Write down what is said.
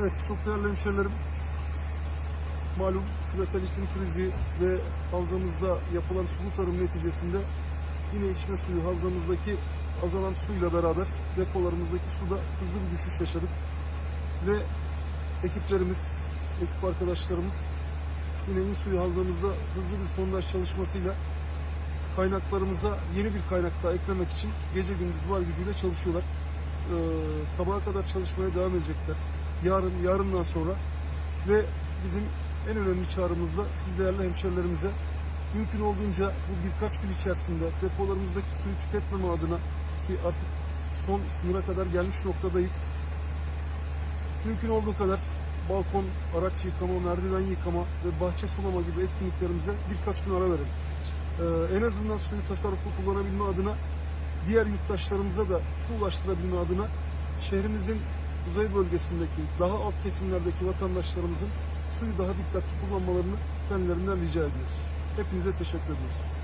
Evet, çok değerli hemşerilerim. Malum küresel iklim krizi ve havzamızda yapılan sulu tarım neticesinde yine içme suyu havzamızdaki azalan suyla beraber depolarımızdaki suda hızlı bir düşüş yaşadık. Ve ekiplerimiz, ekip arkadaşlarımız yine in suyu havzamızda hızlı bir sondaj çalışmasıyla kaynaklarımıza yeni bir kaynak daha eklemek için gece gündüz var gücüyle çalışıyorlar. Ee, sabaha kadar çalışmaya devam edecekler. Yarın, yarından sonra ve bizim en önemli çağrımız da siz değerli hemşerilerimize mümkün olduğunca bu birkaç gün içerisinde depolarımızdaki suyu tüketmeme adına ki artık son sınıra kadar gelmiş noktadayız. Mümkün olduğu kadar balkon, araç yıkama, merdiven yıkama ve bahçe sulama gibi etkinliklerimize birkaç gün ara verelim. Ee, en azından suyu tasarruflu kullanabilme adına diğer yurttaşlarımıza da su ulaştırabilme adına şehrimizin kuzey bölgesindeki daha alt kesimlerdeki vatandaşlarımızın suyu daha dikkatli kullanmalarını kendilerinden rica ediyoruz. Hepinize teşekkür ediyoruz.